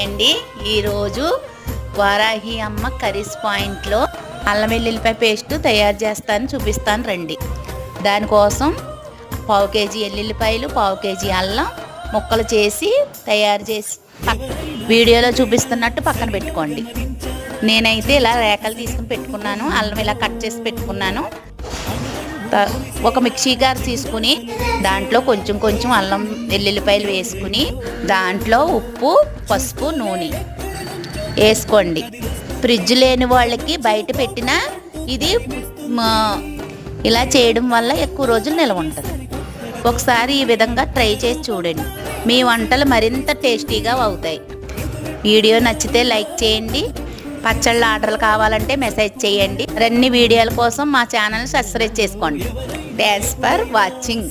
Hi అండి. ఈరోజు వారాహి అమ్మ కర్రీస్ పాయింట్లో అల్లం వెల్లుల్లిపాయ పేస్ట్ తయారు చేస్తాను చూపిస్తాను రండి. దానికోసం పావు కేజీ ఎల్లుల్లిపాయలు పావు కేజీ అల్లం ముక్కలు చేసి తయారు చేసి వీడియోలో చూపిస్తున్నట్టు పక్కన పెట్టుకోండి. నేనైతే ఇలా రేఖలు తీసుకుని పెట్టుకున్నాను అల్లం ఇలా కట్ చేసి పెట్టుకున్నాను. ఒక మిక్సీ గారు తీసుకుని దాంట్లో కొంచెం కొంచెం అల్లం వెల్లుల్లిపాయలు వేసుకుని దాంట్లో ఉప్పు పసుపు నూనె వేసుకోండి. ఫ్రిడ్జ్ లేని వాళ్ళకి బయట పెట్టిన ఇది ఇలా చేయడం వల్ల ఎక్కువ రోజులు నిల్వ ఉంటుంది. ఒకసారి ఈ విధంగా ట్రై చేసి చూడండి. మీ వంటలు మరింత టేస్టీగా అవుతాయి. వీడియో నచ్చితే లైక్ చేయండి. పచ్చళ్ళ ఆర్డర్లు కావాలంటే మెసేజ్ చేయండి. మరిన్ని వీడియోల కోసం మా ఛానల్ సబ్స్క్రైబ్ చేసుకోండి. Thanks for watching